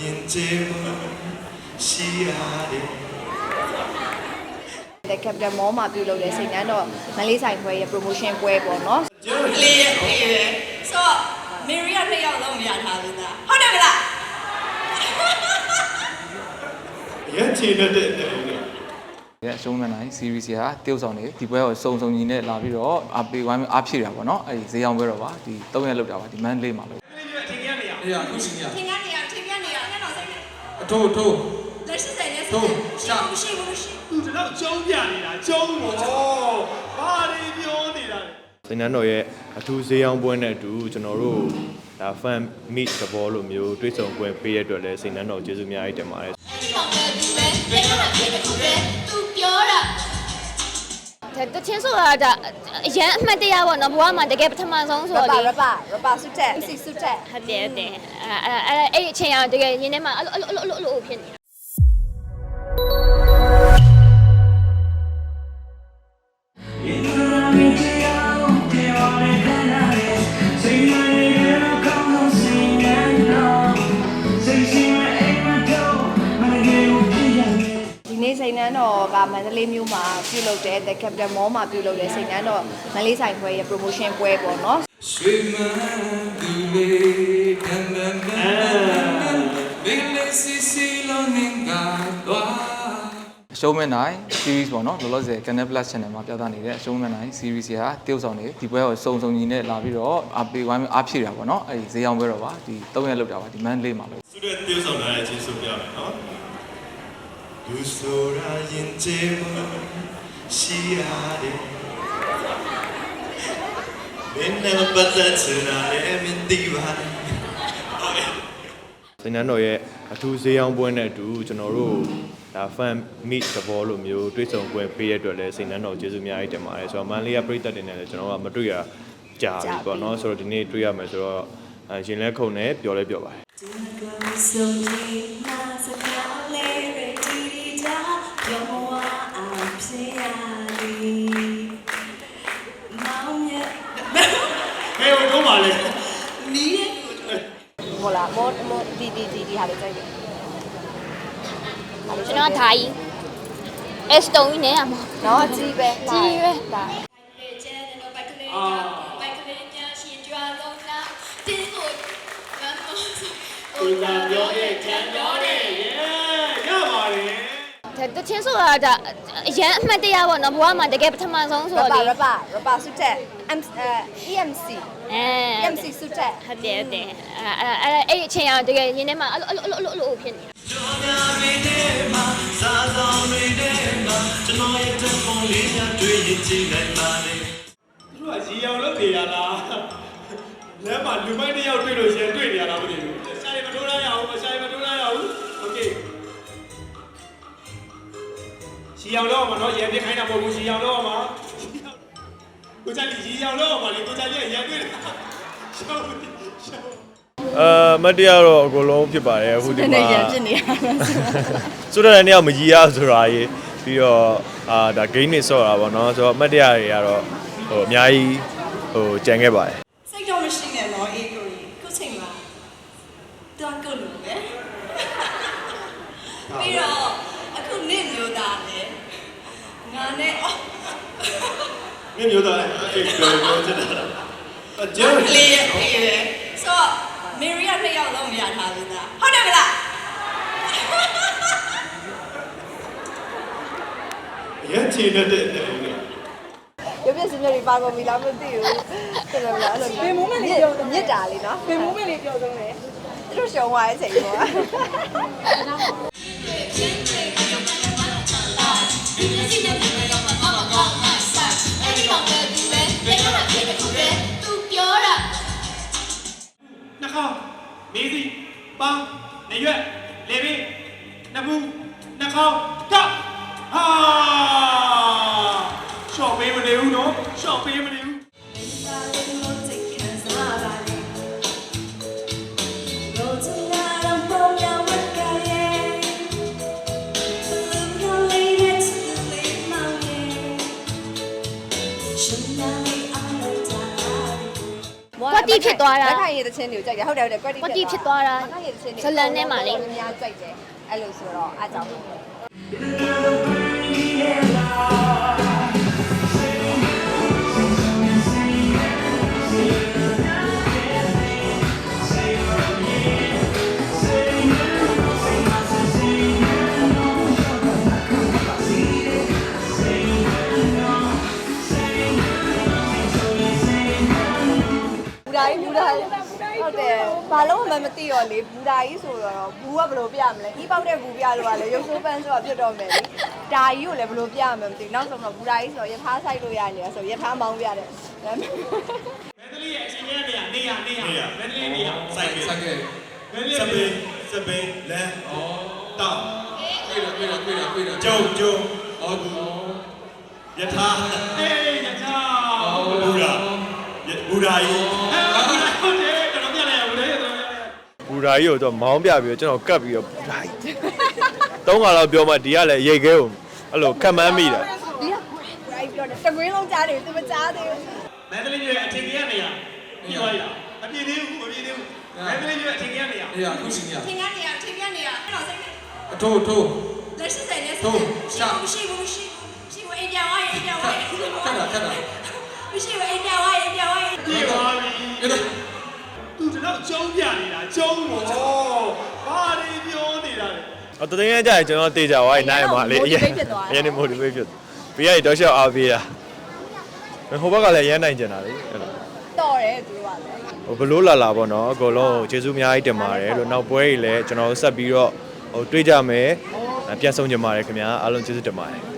ယဉ်ကျေးမှုရှိရတယ်တဲ့ Captain Mall မှာပြုလုပ်တဲ့စိတ်နှမ်းတော့မလေးဆိုင်ပွဲရဲ့ promotion ပွဲပေါ့နော်ကျွန်တော်လေးရဲ့အေးပဲဆိုတော့ Mary ကနှစ်ယောက်လုံးမရထားဘူးလားဟုတ်တယ်မလားရန်ချီတဲ့တဲ့ရဲ့အရှုံးမနိုင် series ရာတရုပ်ဆောင်တွေဒီပွဲကိုစုံစုံညီနဲ့လာပြီးတော့အပေဝိုင်းအဖြည့်တာပေါ့နော်အဲဒီဈေးအောင်ပွဲတော့ပါဒီ၃ရက်လောက်တာပါဒီ month လေးမှာပဲဒီထင်ရမရဟုတ်အခုချိန်ရထင်ရ 偷偷လက်ရှိဆိုင်နဲ့စိထုံးတ်ရှိဘူးရှိဘူးရှိဘူးကျွန်တော်ကျုံးပြနေတာကျုံးလို့ဘာတွေပြောနေတာလဲစိန်နန်းတော်ရဲ့အထူးဈေးအောင်ပွဲနဲ့အတူကျွန်တော်တို့ဒါ fan meet သဘောလိုမျိုးတွေ့ဆုံပွဲပေးရတဲ့အတွက်လည်းစိန်နန်းတော်ကျေးဇူးအများကြီးတင်ပါတယ် တချင်းဆိုတာဒါအရန်အမှတ်တရပေါ့နော်ဘဝမှာတကယ်ပထမဆုံးဆိုရတော့ပါလေရပါရပါစုတက်စီစုတက်ဟုတ်တယ်ဟုတ်တယ်အဲအဲအဲ့အချိန်ကတကယ်ရင်းထဲမှာအဲ့လိုအဲ့လိုအဲ့လိုအဲ့လိုဖြစ်နေတာ မန္တလေးမြို့မှာပြုလုပ်တဲ့ The Capital Mall မှာပြုလုပ်တဲ့စိန်နန်းတော်မန္တလေးဆိုင်ပွဲရဲ့ promotion ပွဲပေါ့နော်ရွှေမန်းဒီလေကံမန်းမန်းဘယ်လဲစီစီလုံးငါတော့ရှုံးမန်နိုင် series ပေါ့နော်လောလောဆယ် Canal Plus channel မှာပြသနေတဲ့အရှုံးမန်နိုင် series ရာတိ ਉ ဆောင်နေဒီပွဲကိုစုံစုံညီနဲ့လာပြီးတော့အပေးဝိုင်းအဖြည့်တာပေါ့နော်အဲဒီဈေးအောင်ပွဲတော့ပါဒီ၃ရက်လောက်တာပါဒီ month လေးမှာပဲသူတို့တိ ਉ ဆောင်လာတဲ့အချင်းဆိုပြရမယ်နော် လူဆိုတာရင်ကျေးမရှိရတယ်မင်းနဲ့ပတ်သက်ချင်တာလည်းမသိပါနဲ့ဟုတ်ကဲ့စိန်နန်းတော်ရဲ့အထူးဈေးအောင်ပွဲနဲ့အတူကျွန်တော်တို့ဒါ fan meet သဘောလိုမျိုးတွေ့ဆုံပွဲပေးရတဲ့အတွက်လည်းစိန်နန်းတော်ကျေးဇူးအများကြီးတင်ပါတယ်ဆိုတော့မန်လေးကပြည်သက်တင်တယ်လည်းကျွန်တော်တို့ကမတွေ့ရကြာပြီပေါ့နော်ဆိုတော့ဒီနေ့တွေ့ရမယ်ဆိုတော့အဲရင်လဲခုန်နဲ့ပျော်လဲပျော်ပါတယ် ဒီဒီဒီဟာလေးကြိုက်တယ်ကျွန်တော်ကဓာကြီး S တုံးကြီးနဲ့အမနော်အကြီးပဲကြီးပဲဒါလေ တချင်းဆိုတာဒါအရန်အမှတ်တရပေါ့နော်ဘဝမှာတကယ်ပထမဆုံးဆိုရတော့ပါလေရပါရပါစုတက် M EMC အဲ EMC စုတက်ဟုတ်တယ်ဟုတ်တယ်အဲအဲအဲ့အချိန်ကတကယ်ရင်းထဲမှာအဲ့လိုအဲ့လိုအဲ့လိုအဲ့လိုဖြစ်နေတာကျွန်တော်တွေထဲမှာစားဆောင်တွေထဲမှာကျွန်တော်ရဲ့တက်ဖုန်းလေးများတွေ့ရင်ကြည့်နိုင်ပါလေသူကရီအောင်လုပ်နေရလားလမ်းမှာလူမိုက်တစ်ယောက်တွေ့လို့ရှင်တွေ့နေရလားမသိဘူး ရီအောင်တော့မှာနော်ရန်ပြခိုင်းတာမဟုတ်ဘူးရီအောင်တော့မှာကိုကြကြီးရီအောင်တော့မှာလေကိုကြကြီးရန်တွေ့တယ်ရှောင်းရှောင်းအာမတ်တရားတော့အကုန်လုံးဖြစ်ပါတယ်အခုဒီနေမှာရန်ဖြစ်နေရဆိုတော့လည်းတယောက်မကြီးရဆိုတာရေးပြီးတော့အာဒါ game နေဆော့တာပေါ့နော်ဆိုတော့အမတ်တရားတွေကတော့ဟိုအများကြီးဟိုကြံခဲ့ပါတယ်စိတ်တော့မရှိနဲ့တော့အေးကိုကြီးခုချိန်မှာတော့ကုတ်လို့ပဲပြီးတော့အခုနေ့မျိုးသားလေငါနဲ့အော် မင်းမျိုးသားအဲ့ပြောပြောချင်တာအကျိုးကလေးရဲ့အေးပဲဆိုတော့မေရီကနှစ်ယောက်လုံးမရထားဘူးသားဟုတ်တယ်မလားရချင်တဲ့တဲ့ရုပ်ပြစင်တွေပါကုန်ပြီလားမသိဘူးတော်တော်လားအဲ့လိုပင်မိုးမလေးပြောမြစ်တာလေးနော်ပင်မိုးမလေးပြောဆုံးတယ်သူတို့ရှုံးသွားတဲ့အချိန်ပေါ့အဲ့ ခေါင်းမေးစီပေါင်းနေရွက်လေပင်နှပူနှာခေါင်းတော့ဟာရှော့ပေးမနေဘူးနော်ရှော့ပေးမနေဘူး တိဖြစ်သွားတာလက်ခိုင်ရည်တချင်းတွေကိုကြိုက်တယ်ဟုတ်တယ်ဟုတ်တယ်ကွက်တိကွက်တိဖြစ်သွားတာလက်ခိုင်ရည်တချင်းတွေဇလန်ထဲမှာလေအများကြိုက်တယ်အဲ့လိုဆိုတော့အားကြောင့် ဟုတ်တယ်ဘာလို့မှမသိရောလေဘူဒါကြီးဆိုတော့ဘူးကဘယ်လိုပြမလဲဤပေါက်တဲ့ဘူးပြလို့ကလေရုပ်ဆိုးပန်းဆိုတာဖြစ်တော့မယ်လေဒါကြီးကိုလည်းဘယ်လိုပြမလဲမသိဘူးနောက်ဆုံးတော့ဘူဒါကြီးဆိုတော့ရထားဆိုင်လို့ရနေရဆိုရထားမောင်းပြတယ်မန္တလေးရဲ့အချိန်ကြီးနေရနေရနေရမန္တလေးနေရစိုက်စိုက်ကဲမန္တလေးစပင်းစပင်းလမ်းဩတောက်ပြေးတော့ပြေးတော့ပြေးတော့ပြေးတော့ကျုံကျုံအော်ဘူးယထာအေးယထာဘူရာဘူရာကြီးဟုတ်တယ်ကျွန်တော်ပြလိုက်ရဘူးလေကျွန်တော်ပြလိုက် ရဘူရာကြီးကိုတော့မောင်းပြပြီးတော့ကျွန်တော်ကတ်ပြီးတော့ဘူရာကြီးသုံးခါတော့ပြောမှဒီကလည်းရိတ်ခဲကိုအဲ့လိုခတ်မှန်းမိတာဒီကဘူဒါကြီးပြောတယ်တကွင်းလုံးကြားတယ်သူမကြားသေးဘူးမန္တလေးရဲ့အထင်ကြီးနေရပြီးသွားရအပြည့်သေးဘူးအပြည့်သေးဘူးမန္တလေးရဲ့အထင်ကြီးနေရအေးအခုစီနေရထင်ရနေရထင်ရနေရအဲ့တော့စိတ်နဲ့အထိုးထိုးလက်ရှိဆိုင်လက်ရှိထိုးဆိုင်ချရှိဘူးရှိဘူးရှိဘူးအိမ်ပြောင်းသွားရင်အိမ်ပြောင်းသွားရင်ခက်တာခက်တာမရှိဘူးအိမ်ပြောင်းသွားရင်အိမ်ပြောင်းသွားရင်ပြေသွားပြီပြေးတော့သူတော့ကျုံးပြ နေတာကျုံးလို့ဩဘာတွေပြောနေတာလဲအတသိန်းရကြရင်ကျွန်တော်တေးကြသွားရင်နိုင်မှာလေအရင်အရင် motivate ဖြစ်ပြီးရတော့ရှောက်အားပေးတာဟိုဘက်ကလည်းရမ်းနိုင်ကြတာလေအဲ့လိုတော်တယ်သူကလည်းဟိုဘလို့လာလာပေါ့နော်အကုန်လုံးကျေးဇူးအများကြီးတင်ပါတယ်လို့နောက်ပွဲကြီးလည်းကျွန်တော်ဆက်ပြီးတော့ဟိုတွေးကြမယ်ပြန်ဆုံးကြပါတယ်ခင်ဗျာအားလုံးကျေးဇူးတင်ပါတယ်